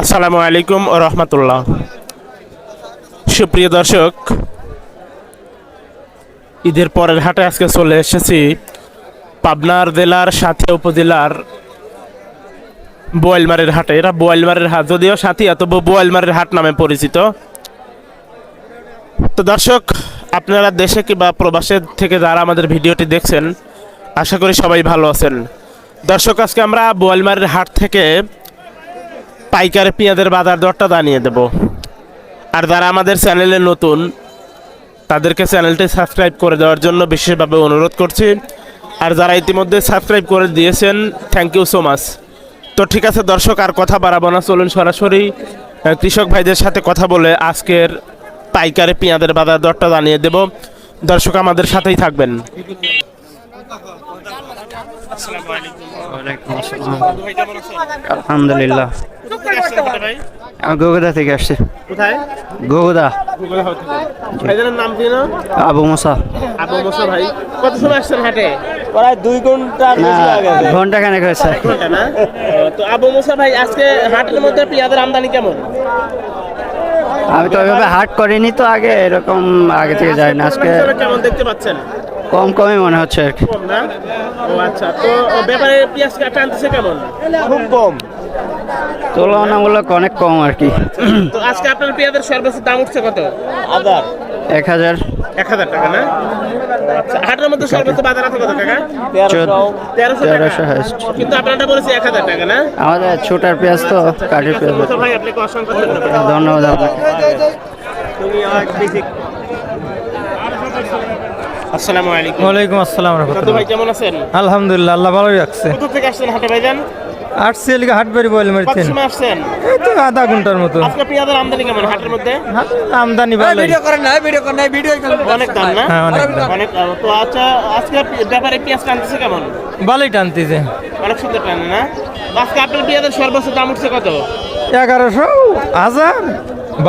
আসসালামু আলাইকুম রহমতুল্লাহ। সুপ্রিয় দর্শক, ঈদের পরের হাটে আজকে চলে এসেছি পাবনার জেলার সাথে উপজেলার বোয়ালমারের হাটে। এরা বোয়ালমারের হাট, যদিও সাথিয়া তবু বোয়ালমারের হাট নামে পরিচিত। তো দর্শক, আপনারা দেশে কিংবা প্রবাসের থেকে যারা আমাদের ভিডিওটি দেখছেন, আশা করি সবাই ভালো আছেন। দর্শক, আজকে আমরা বোয়ালমারের হাট থেকে পাইকারি পেঁয়াজের বাজার দরটা জানিয়ে দেব। আর যারা আমাদের চ্যানেলে নতুন, তাদেরকে চ্যানেলটি সাবস্ক্রাইব করে দেওয়ার জন্য বিশেষভাবে অনুরোধ করছি। আর যারা ইতিমধ্যে সাবস্ক্রাইব করে দিয়েছেন থ্যাংক ইউ সো মাচ তো ঠিক আছে, দর্শক, আর কথা বাড়াবো না, চলুন সরাসরি কৃষক ভাইদের সাথে কথা বলে আজকের পাইকারি পেঁয়াজের বাজার দরটা জানিয়ে দেব। দর্শক, আমাদের সাথেই থাকবেন। আসসালাম আলহামদুলিল্লাহ। গোগদা থেকে আসছি। কোথায়? গোগদা। ভাইজানের নাম কি না আবু মোসা। আবু মোসা ভাই কত সময় আসছেন হাটে? প্রায় দুই ঘণ্টা ঘণ্টা খানেক হয়েছে। তো আবু মুসা ভাই আজকে হাটের মধ্যে পেঁয়াজের আমদানি কেমন? আমি তো ওইভাবে হাট করিনি তো আগে এরকম আগে থেকে যাই না। আজকে কেমন দেখতে পাচ্ছেন? কম কমই মনে হচ্ছে আর কি। কম না? ও আচ্ছা তো ব্যাপারে পেঁয়াজ টানতেছে কেমন? খুব কম। তুলনামূলক অনেক কম আর কি। তো আজকে আপনার পেঁয়াজের সর্বোচ্চ দাম উঠছে কত? আদার। এক হাজার। এক হাজার টাকা না? আচ্ছা হাটের মধ্যে সর্বোচ্চ বাজার আছে কত টাকা? তেরোশো। কিন্তু আপনারটা বলেছে এক হাজার টাকা না? আমাদের ছোটার পেঁয়াজ তো কাঠের পেঁয়াজ। ভাই আপনাকে অসংখ্য ধন্যবাদ। ধন্যবাদ আপনাকে। আসসালামু আলাইকুম। ওয়ালাইকুম আসসালাম দাদু ভাই কেমন আছেন? আলহামদুলিল্লাহ আল্লাহ ভালোই রাখছে। কোথা থেকে আসছেন হাটে ভাইজান? আসছি এলিকে হাট বাড়ি মারছেন এই তো আধা ঘণ্টার মতো। আজকে পেঁয়াজের আমদানি কেমন হাটের মধ্যে? আমদানি ভালোই। করেন না ভিডিও করেন না ভিডিও অনেক দাম না? হ্যাঁ অনেক দাম। অনেক তো আচ্ছা আজকে ব্যাপারে পেঁয়াজ টানতেছে কেমন? ভালোই টানতেছে। অনেক সুন্দর টানে না? আজকে আপনার পেঁয়াজের সর্বোচ্চ দাম উঠছে কত? এগারোশো হাজার।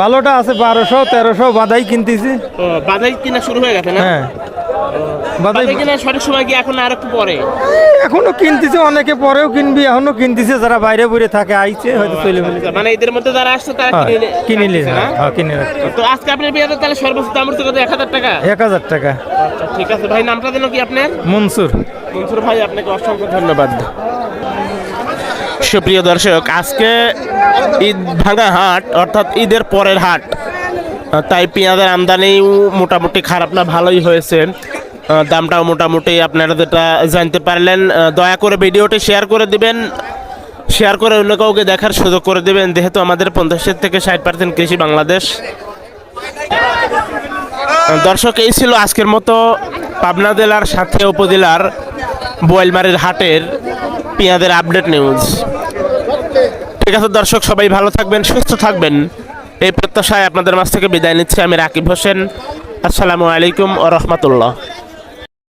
ভালোটা আছে বারোশো তেরোশো বাদাই কিনতেছি। ও বাধাই কিনা শুরু হয়ে গেছে না? হ্যাঁ। বাদাই কিনা সঠিক সময় গিয়ে এখন আর একটু পরে? এখনও কিনতেছে অনেকে পরেও কিনবি এখনও কিনতেছে যারা বাইরে বুড়ে থাকে আইছে হয়তো চলে আচ্ছা, মানে এদের মধ্যে যারা আসছে তারা হ্যাঁ, কিনে? হ্যাঁ কিনে তো আজকে আপনার তাহলে সর্বোচ্চ দাম কত? টাকা? আচ্ছা ঠিক আছে। ভাই নামটা কি আপনার? মনসুর। মনসুর ভাই আপনাকে অসংখ্য ধন্যবাদ। সুপ্রিয় দর্শক, আজকে ঈদ ভাঙা হাট, অর্থাৎ ঈদের পরের হাট। তাই পেঁয়াজের আমদানিও মোটামুটি খারাপ না, ভালোই হয়েছে। দামটাও মোটামুটি আপনারা যেটা জানতে পারলেন দয়া করে ভিডিওটি শেয়ার করে দিবেন। শেয়ার করে অন্য কাউকে দেখার সুযোগ করে দেবেন, যেহেতু আমাদের পঞ্চাশের থেকে ষাট পার্সেন্ট কৃষি বাংলাদেশ। দর্শক, এই ছিল আজকের মতো পাবনা জেলার সাথে উপজেলার বোয়ালমারির হাটের পেঁয়াজের আপডেট নিউজ ঠিক আছে দর্শক, সবাই ভালো থাকবেন, সুস্থ থাকবেন। এই প্রত্যাশায় আপনাদের মাছ থেকে বিদায় নিচ্ছি। আমি রাকিব হোসেন। আসসালামু আলাইকুম ও রহমতুল্লাহ।